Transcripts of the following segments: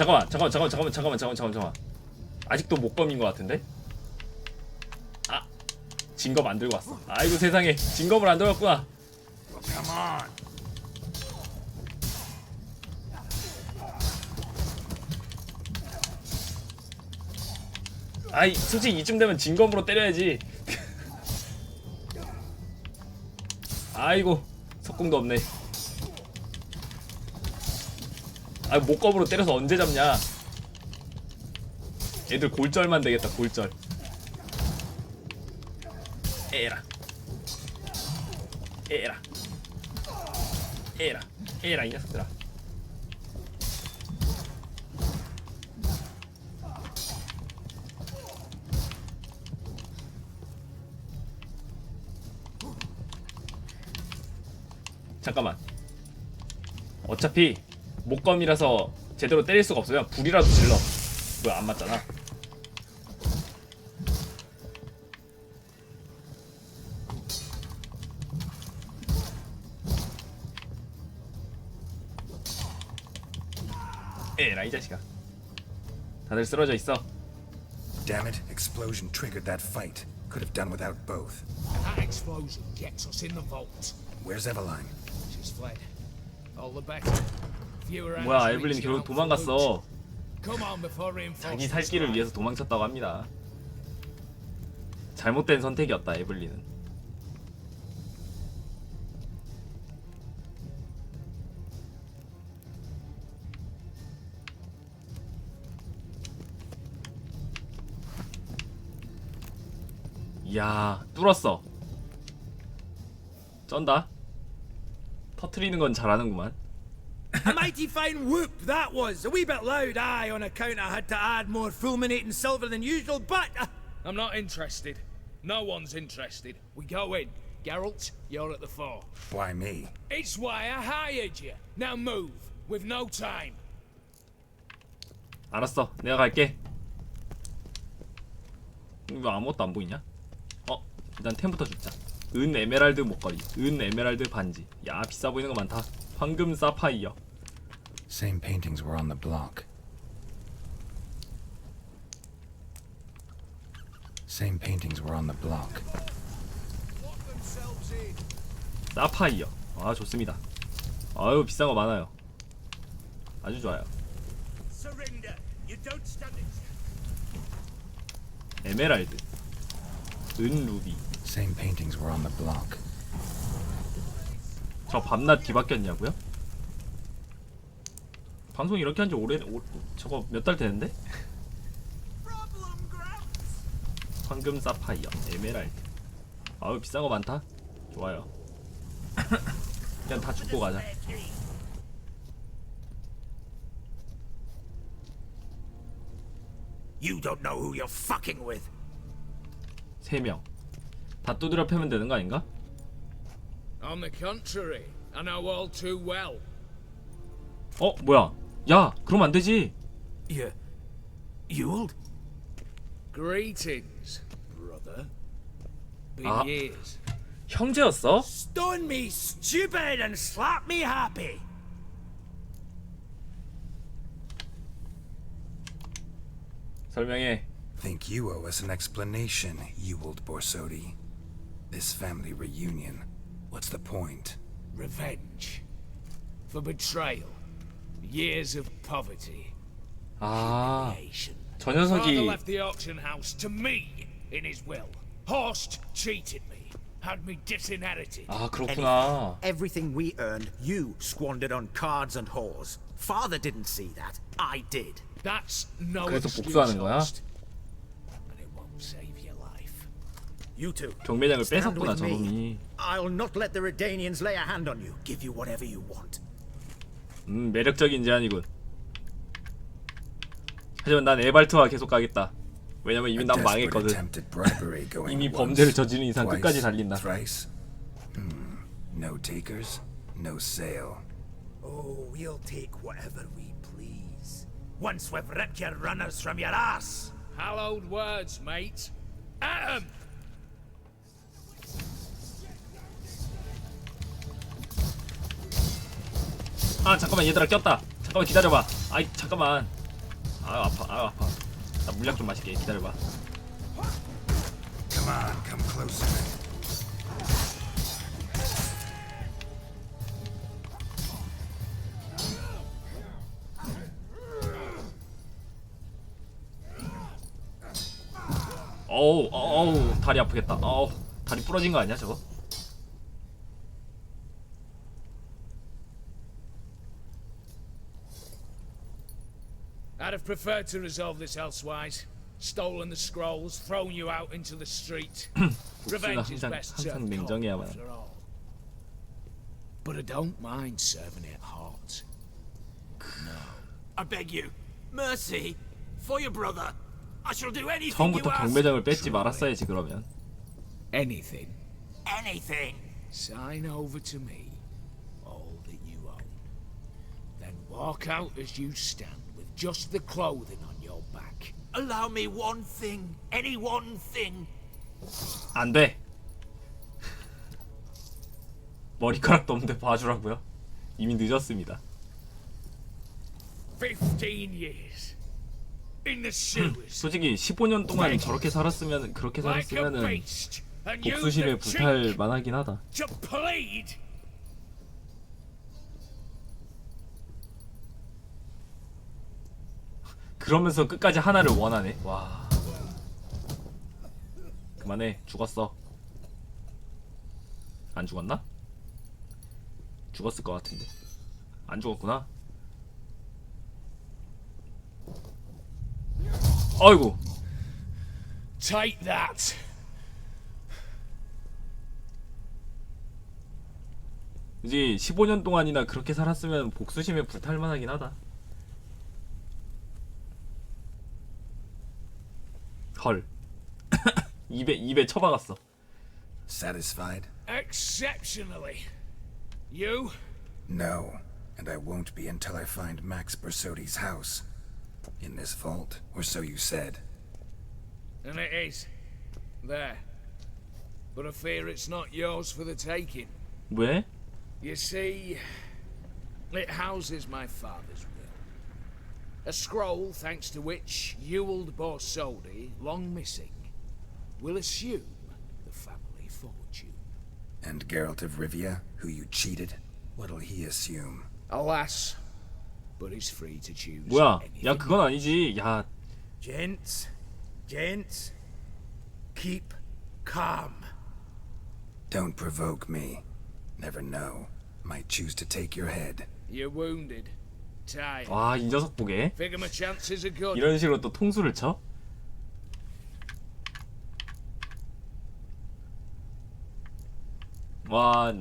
잠깐만 잠깐만 잠깐만 잠깐만 잠깐만 잠깐만 잠깐만 아직도 목검인 것 같은데? 아 진검 안 들고 왔어. 아이고 세상에. 진검을 안 들고 왔구나. Well, come on. 아이 솔직히 이쯤 되면 진검으로 때려야지. 아이고 석궁도 없네 아 목검으로 때려서 언제 잡냐? 애들 골절만 되겠다 골절. 에라. 에라. 에라. 에라 이 녀석들아. 잠깐만. 어차피 목검이라서 제대로 때릴 수가 없어요 불이라도 질러 뭐야 안 맞잖아 에라 이 자식아 다들 쓰러져 있어 Damn it, explosion triggered that fight. Could have done without both. That explosion gets us in the vault. Where's Eveline? She's fled. All the better. 뭐야 에블린 결국 도망갔어 자기 살 길을 arrive. 위해서 도망쳤다고 합니다. 잘못된 선택이었다 에블린은. 이야 뚫었어. 쩐다. 터트리는 건 잘하는구만. A mighty fine whoop that was. A wee bit loud, aye, on account I had to add more fulminating silver than usual, but uh, I'm not interested. No one's interested. We go in. Geralt, you're at the fore. Why me? It's why I hired you. Now move. With no time. 알았어 내가 갈게 왜 아무것도 안 보이냐? 어 일단 템부터 줍자 은 에메랄드 목걸이 은 에메랄드 반지 야 비싸 보이는 거 많다 황금 사파이어 Same paintings were on the block. Same paintings were on the block. 사파이어 아 좋습니다 아유 비싼 거 많아요 아주 좋아요 surrender. You don't stand a 에메랄드 은 루비 Same paintings were on the block. 저 밤낮 뒤바뀌었냐고요? 방송 이렇게 한 지 오래 오, 저거 몇달 됐는데? 황금 사파이어 에메랄드 아유 비싼 거 많다 좋아요 그냥 다 죽고 가자 You don't know who you're fucking with. 세명다 두드려 패면 되는 거 아닌가? On the contrary, I know all too well. 어 뭐야 야 그럼 안 되지 You. You old? Greetings, brother. Been Ah. years. 형제였어? Stone me stupid and slap me happy. 설명해 Think you owe us an explanation, Ewald Borsodi. This family reunion. What's the point? Revenge. For betrayal. Years of poverty. 아 Humiliation. 저 Father 녀석이 left the auction house to me in his will. Horst cheated me. Had me disinherited. 아 그렇구나 Everything we earned, you squandered on cards and whores. Father didn't see that. I did. That's no 그래서 excuse, 복수하는 거야? Horst. But it won't save your life. You two. 경매장을 Stand 뺏었구나 with me. 저놈이 I'll not let the Redanians lay a hand on you. Give you whatever you want. 음 매력적인 제안이군 하지만 난 에발트와 계속 가겠다 왜냐면 이미 난 망했거든 이미 범죄를 저지른 이상 끝까지 달린다. Thrice. Hmm. No takers, no sale. Oh, we'll take whatever we please. Once we've ripped your runners from your ass. Hallowed words, mate. At 'em! 아 잠깐만 얘들아 꼈다. 잠깐만 기다려봐. 아이 잠깐만. 아유 아파 아유 아파. 나 물약 좀 마실게. 기다려봐. Come on, come closer. 어우 어우 다리 아프겠다. 어우 다리 부러진 거 아니야 저거? I'd have preferred to resolve this elsewise. Stolen the scrolls, thrown you out into the street. Revenge is 항상- best 항상 served cold, 냉정해야만 after all. But I don't mind serving it hot. I beg you, mercy, for your brother. I shall do anything 처음부터 you ask. 경매장을 뺏지 말았어야지 그러면 Anything. Anything. Sign over to me all that you own. Then walk out as you stand with Just the clothing on your back. Allow me one thing, any one thing. 안 돼 머리카락도 없는데 봐주라고요? 이미 늦었습니다 15 years. In the sewers. 솔직히 15년 동안 저렇게 살았으면 그렇게 살았으면은 beast. And you 복수심에 불탈 만하긴 하다 to plead. 그러면서 끝까지 하나를 원하네. 와. 그만해. 죽었어. 안 죽었나? 죽었을 것 같은데. 안 죽었구나. 아이고. Take that. 이제 15년 동안이나 그렇게 살았으면 복수심에 불탈 만하긴 하다 헐 입에 입에 쳐박았어 Satisfied? Exceptionally. You? No, and I won't be until I find Max Bersodi's house. In this vault, or so you said. And it is. There. But I fear it's not yours for the taking. 왜? You see, it houses my father's will. A scroll thanks to which Ewald Borsodi, long missing, will assume the family fortune. And Geralt of Rivia, who you cheated, what'll he assume? Alas, but he's free to choose. 뭐야? anything. 야 그건 아니지. 야 Gents, gents, keep calm. Don't provoke me. Never know. Might choose to take your head. You're wounded, tired. 와 이 녀석 보게 Figure my chances are good. 이런 식으로 또 통수를 쳐? 와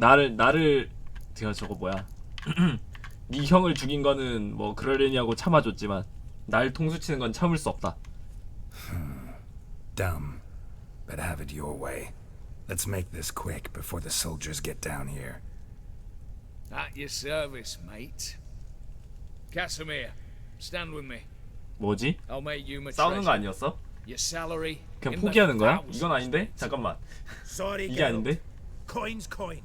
나를 나를 제가 저거 뭐야? 네 형을 죽인 거는 뭐 그러려냐고 참아줬지만 날 통수 치는 건 참을 수 없다. Dumb. But have it your way. Let's make this quick before the soldiers get down here. At your service, mate. Casimir, stand with me. 뭐지? I'll make you my 싸우는 거 treasure. 아니었어? Your salary. 그냥 in the 포기하는 거야? thousands. 이건 아닌데? 잠깐만 Sorry, 이게 Geralt. 아닌데? Coin's coin.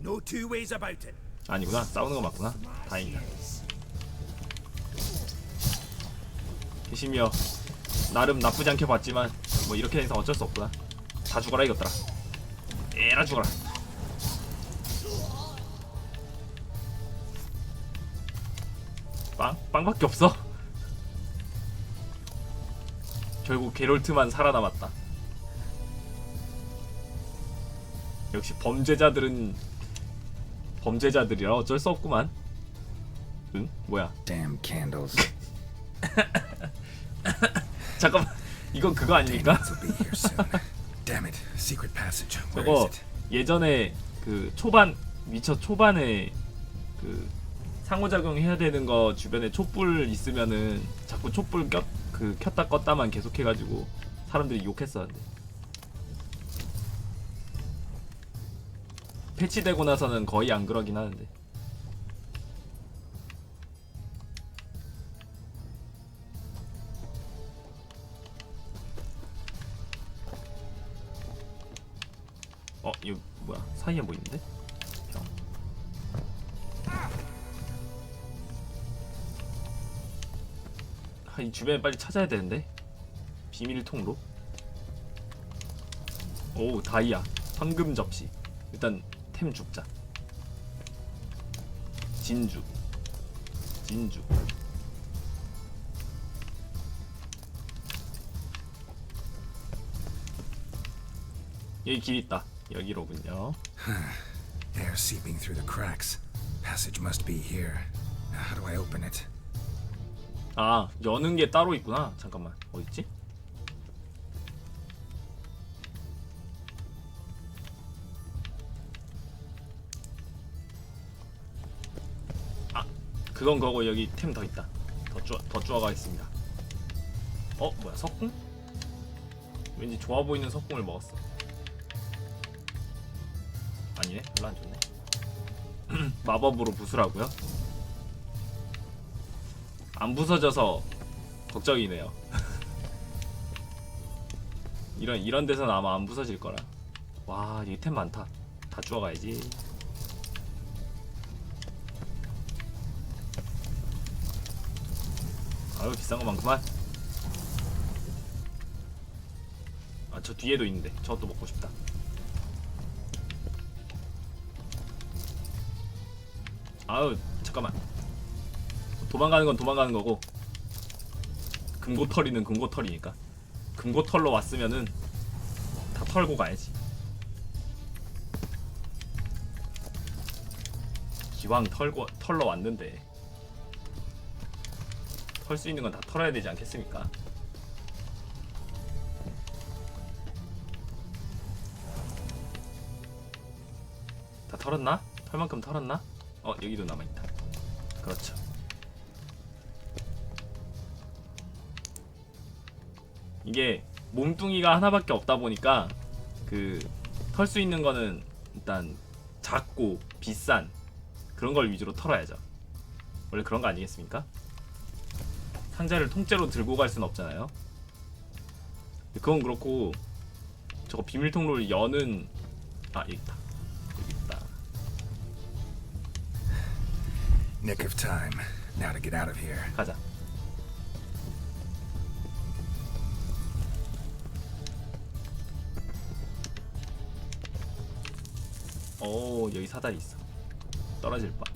No two ways about it. 아니구나 싸우는 거 맞구나 다행이다 계시며 나름 나쁘지 않게 봤지만 뭐 이렇게 해서 어쩔 수 없구나 다 죽어라 이것들아 에라 죽어라 빵? 빵밖에 없어? 결국 게롤트만 살아남았다 역시 범죄자들은 범죄자들이라 어쩔 수 없구만. 응? 뭐야? Damn candles. 잠깐만. 이건 그거 아닙니까? Damn it. Secret passage. 저거? 예전에 그 초반 위쳐 초반에 그 상호작용 해야 되는 거 주변에 촛불 있으면은 자꾸 촛불 껴, 그 켰다 껐다만 계속 해가지고 사람들이 욕했었는데. 패치되고 나서는 거의 안 그러긴 하는데. 어 이거 뭐야? 사이에 뭐 있는데? 이 주변에 빨리 찾아야 되는데 비밀 통로 오 다이아 황금 접시 일단 템 죽자 진주 진주 여기 길 있다 여기로군요 Air seeping through the cracks. Passage must be here. How do I open it? 아 여는 게 따로 있구나 잠깐만 어딨지? 아 그건 거고 여기 템 더 있다 더, 쭈, 더 쪼아가 있습니다 어 뭐야 석궁? 왠지 좋아 보이는 석궁을 먹었어 아니네 별로 안 좋네 마법으로 부수라고요? 안 부서져서 걱정이네요. 이런 이런 데서는 아마 안 부서질 거라. 와, 이템 많다. 다 주워가야지. 아유 비싼 거 많구만. 아 저 뒤에도 있는데 저것도 먹고 싶다. 아유 잠깐만. 도망가는 건 도망가는 거고 금고털이는 금고털이니까 금고털로 왔으면은 다 털고 가야지 기왕 털고 털러 왔는데 털 수 있는 건 다 털어야 되지 않겠습니까? 다 털었나? 털만큼 털었나? 어 여기도 남아있다 그렇죠 이게 몸뚱이가 하나밖에 없다 보니까 그 털 수 있는 거는 일단 작고 비싼 그런 걸 위주로 털어야죠. 원래 그런 거 아니겠습니까? 상자를 통째로 들고 갈순 없잖아요. 그건 그렇고 저거 비밀 통로를 여는 아 여기 있다. 여기 있다. Nick of time. Now to get out of here. 가자. 오 여기 사다리 있어. 떨어질 뻔.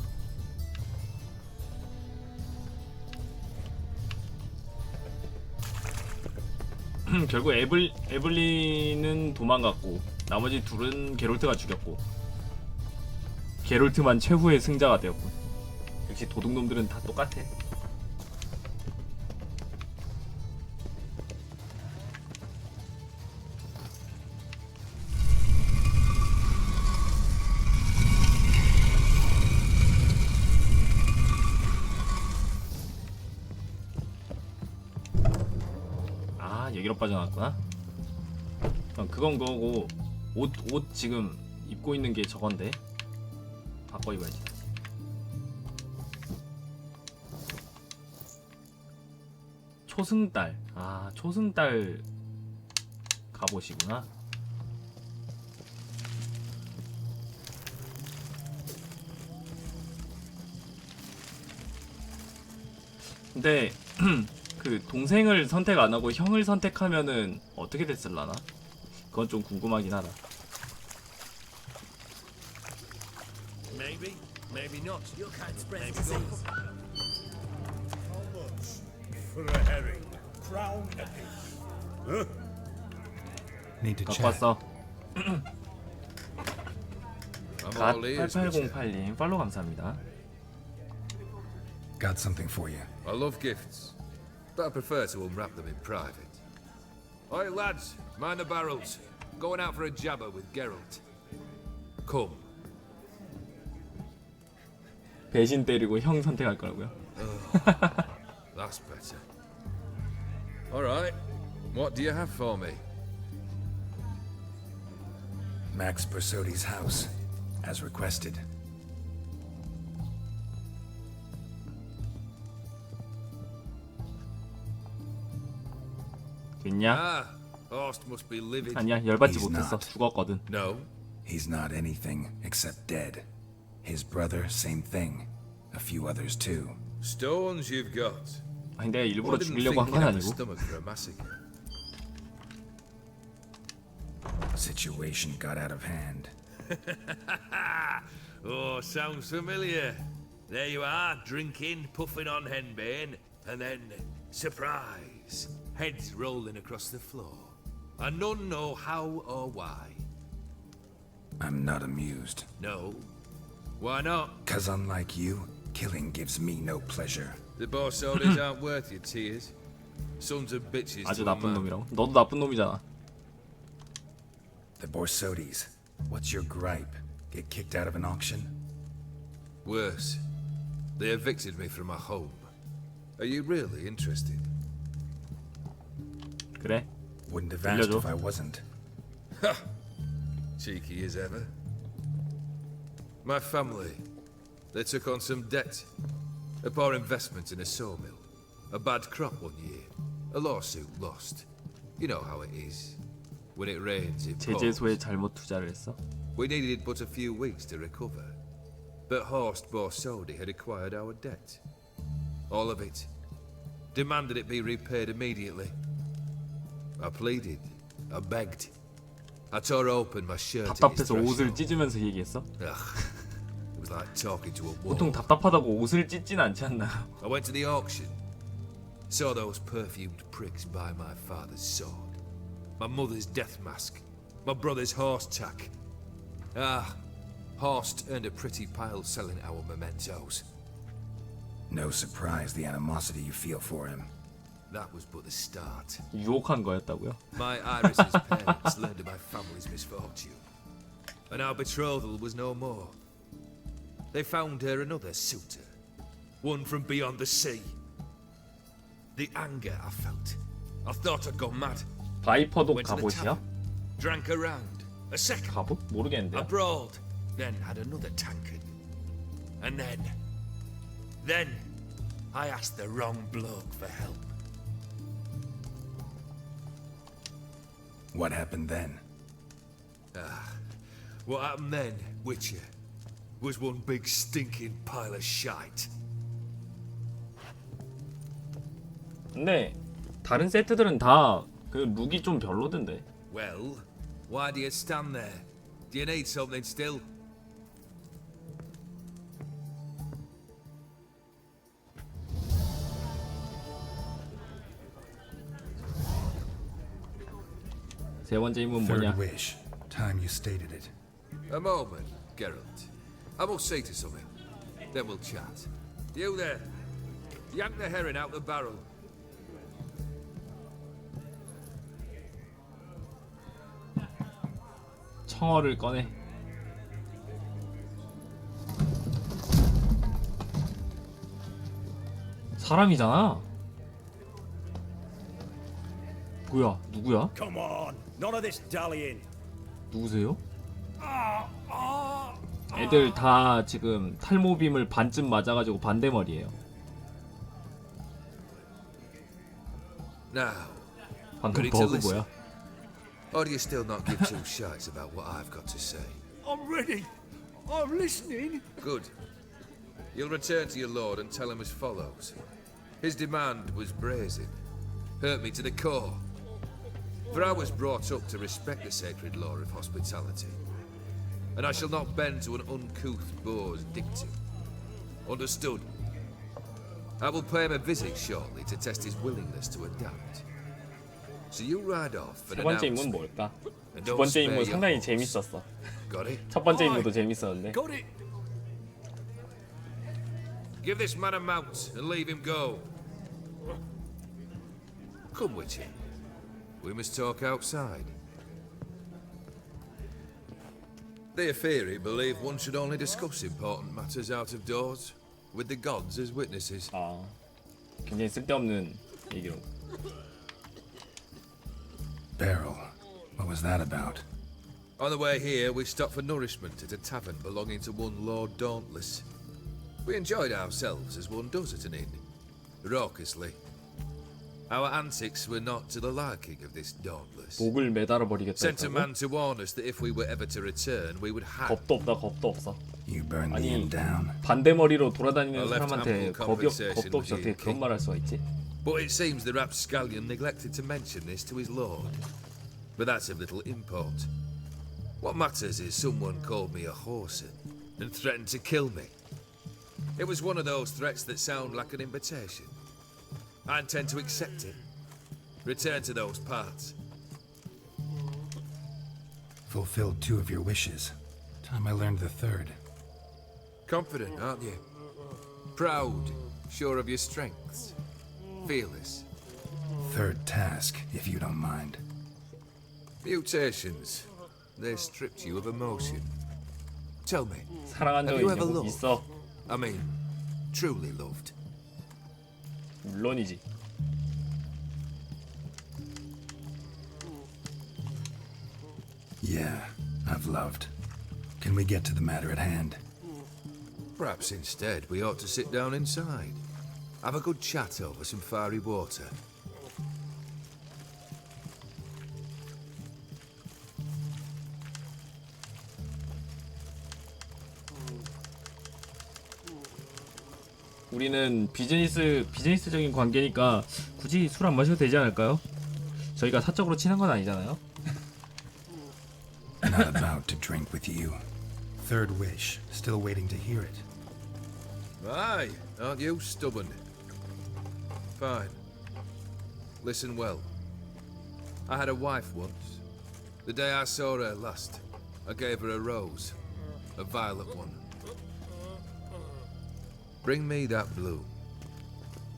결국 에블 에블린은 도망갔고 나머지 둘은 게롤트가 죽였고 게롤트만 최후의 승자가 되었군. 역시 도둑놈들은 다 똑같아. 여기로 빠져나왔구나. 어, 그건 그거고 옷 옷 지금 입고 있는 게 저건데 바꿔 입어야지. 초승달 아 초승달 갑옷이구나. 근데 그 동생을 선택 안 하고 형을 선택하면은 어떻게 됐을라나? 그건 좀 궁금하긴 하다. Maybe, maybe not. You can't spread disease. For a herring, crown apiece. Need to 갖고 check. 왔어. I'm 갓 all ears, Richard. 8808님 팔로우 감사합니다. Got something for you. I love gifts, but I prefer to unwrap them in private. Oi, lads, mind the barrels. Going out for a jabber with Geralt. Come. 배신 때리고 형 선택할 거라고요. That's better. All right. What do you have for me? Max Bersodi's house, as requested. 됐냐? Ah, Horst must be livid. 아니야 열받지 He's 못했어. not. 죽었거든. No. He's not anything except dead. His brother, same thing. A few others too. Stones you've got. 아니 내가 I 일부러 didn't 죽이려고 한 think 건 he'd have the 아니고 stomach for a massacre. Situation got out of hand. Oh, sounds familiar. There you are, drinking, puffing on henbane, and then surprise. Heads rolling across the floor. And none know how or why. I'm not amused. No. Why not? Cause unlike you, killing gives me no pleasure. The Borsodis aren't worth your tears. Sons of bitches 아주 to a 나쁜 man. 놈이라고 너도 나쁜 놈이잖아 The Borsodis, what's your gripe? Get kicked out of an auction? Worse. They evicted me from my home. Are you really interested? 그래 Wouldn't have asked Bil려줘. if I wasn't. Cheeky as ever. My family, they took on some debt. A poor investment in a sawmill. A bad crop one year. A lawsuit lost. You know how it is. When it rains, it pours. 제재소에 잘못 투자를 했어 We needed but a few weeks to recover. But Horst Borsodi had acquired our debt. All of it. Demanded it be repaid immediately. I pleaded. I begged. I tore open my shirt. at his 답답해서 옷을 threshold. 찢으면서 얘기했어 Ugh. It was like talking to a 보통 wall. 답답하다고 옷을 찢진 않지 않나 I went to the auction. Saw those perfumed pricks buy my father's sword. My mother's death mask. My brother's horse tack. Ah, Horst earned a pretty pile selling our mementos. No surprise the animosity you feel for him. That was but the start. 유혹한 거였다고요? My Iris's parents learned of my family's misfortune. And our betrothal was no more. They found her another suitor. One from beyond the sea. The anger I felt. I thought I'd gone mad. 바이퍼도 Went to the 갑옷이야? tavern. Drank a round. A second. 갑옷? 모르겠는데 A brawled. Then had another tankard. And then. Then. I asked the wrong bloke for help. What happened then? What happened then, Witcher, was one big stinking pile of shite. 근데 다른 세트들은 다 그 룩이 좀 별로던데 Well, why do you stand there? Do you need something still? 세 번째 임무는 Third 뭐냐 wish. Time you stated it. A moment, Geralt. I must see to something. Then we'll chat. You there. Yank the herring out the barrel. 청어를 꺼내 사람이잖아 뭐야 누구야? Come on, none of this dallying. 누구세요? 애들 다 지금 탈모빔을 반쯤 맞아가지고 반대머리에요 Now, 방금 Ready to 버그 listen. 뭐야? or do you still not give two shites about what I've got to say? I'm ready. I'm listening. Good. You'll return to your lord and tell him as follows. His demand was brazen. Hurt me to the core. For I was brought up to respect the sacred law of hospitality. And I shall not bend to an uncouth boor's dictum. Understood? I will pay him a visit shortly to test his willingness to adapt. So you ride off and 세 번째 announce 임무는 me. 뭘까? And 두 don't 번째 spare 임무 your 상당히 horse. 재밌었어 Got it? 첫 번째 임무도 재밌었는데 Got it. Give this man a mount and leave him go. Come, Witcher. We must talk outside. Theopheri believe one should only discuss important matters out of doors, with the gods as witnesses. 아 굉장히 쓸데없는 얘기로 Barrel. What was that about? On the way here, we stopped for nourishment at a tavern belonging to one Lord Dauntless. We enjoyed ourselves as one does at an inn, raucously. Our antics were not to the liking of this Dauntless. 목을 매달아 버리겠다 Sent a 했다고? man to warn us that if we were ever to return, we would have. 겁도 없다 겁도 없어 You burned the 아니 inn down. 반대머리로 돌아다니는 I left 사람한테 ample 겁이 없, compensation 겁도 없이 with 어떻게 you, 그런 King. 말 할 수가 있지? But it seems the rapscallion neglected to mention this to his lord. But that's of little import. What matters is someone called me a whoreson and threatened to kill me. It was one of those threats that sound like an invitation. I intend to accept it. Return to those parts. Fulfilled two of your wishes. Time I learned the third. Confident, aren't you? Proud, sure of your strengths. Fearless. Third task, if you don't mind. Mutations. They stripped you of emotion. Tell me, 사랑한 적 Have you ever 있는 거 looked? 있어? I mean, truly loved. 물론이지. Yeah, I've loved. Can we get to the matter at hand? Perhaps instead we ought to sit down inside. Have a good chat over some fiery water. 우리는 비즈니스 비즈니스적인 관계니까 굳이 술 안 마셔도 되지 않을까요? 저희가 사적으로 친한 건 아니잖아요. Not about to drink with you. Third wish, still waiting to hear it. Aye, aren't you stubborn? Fine. Listen well. I had a wife once. The day I saw her last, I gave her a rose. A violet one. Bring me that blue.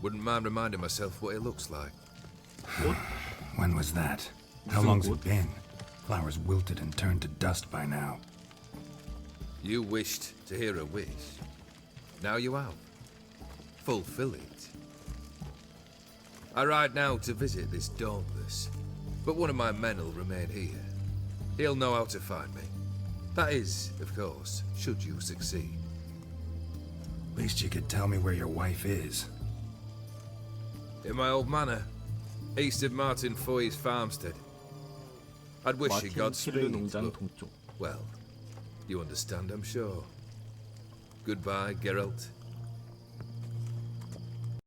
Wouldn't mind reminding myself what it looks like. What? when was that? How long's it been? Flowers wilted and turned to dust by now. You wished to hear a wish. Now you have. Fulfill it. I ride now to visit this Dauntless, but one of my men'll remain here. He'll know how to find me. That is, of course, should you succeed. Least you could tell me where your wife is. In my old manor, east of Martin Foy's farmstead. I'd wish you Godspeed. But, well, you understand, I'm sure. Goodbye, Geralt.